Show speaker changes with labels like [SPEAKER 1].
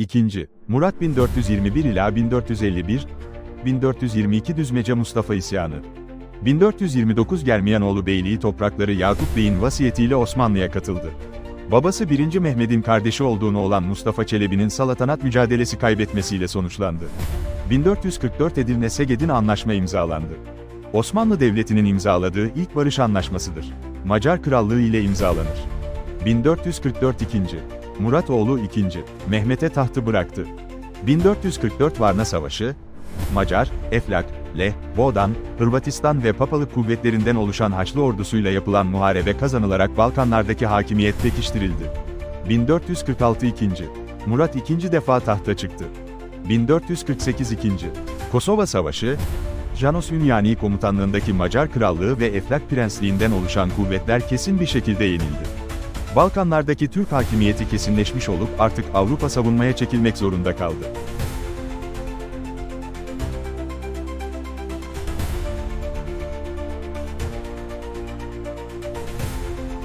[SPEAKER 1] 2. Murat 1421 ila 1451 1422 Düzmece Mustafa isyanı 1429 Germiyanoğlu Beyliği toprakları Yakup Bey'in vasiyetiyle Osmanlı'ya katıldı. Babası 1. Mehmet'in kardeşi olduğunu olan Mustafa Çelebi'nin saltanat mücadelesi kaybetmesiyle sonuçlandı. 1444 Edirne Segedin Anlaşma imzalandı. Osmanlı Devleti'nin imzaladığı ilk barış anlaşmasıdır. Macar Krallığı ile imzalanır. 1444 2. Murat oğlu 2. Mehmet'e tahtı bıraktı. 1444 Varna Savaşı, Macar, Eflak, Leh, Boğdan, Hırvatistan ve Papalık kuvvetlerinden oluşan Haçlı ordusuyla yapılan muharebe kazanılarak Balkanlardaki hakimiyet pekiştirildi. 1446 2. Murat ikinci defa tahta çıktı. 1448 2. Kosova Savaşı, Janos Ünyani komutanlığındaki Macar Krallığı ve Eflak Prensliğinden oluşan kuvvetler kesin bir şekilde yenildi. Balkanlardaki Türk hakimiyeti kesinleşmiş olup artık Avrupa savunmaya çekilmek zorunda kaldı.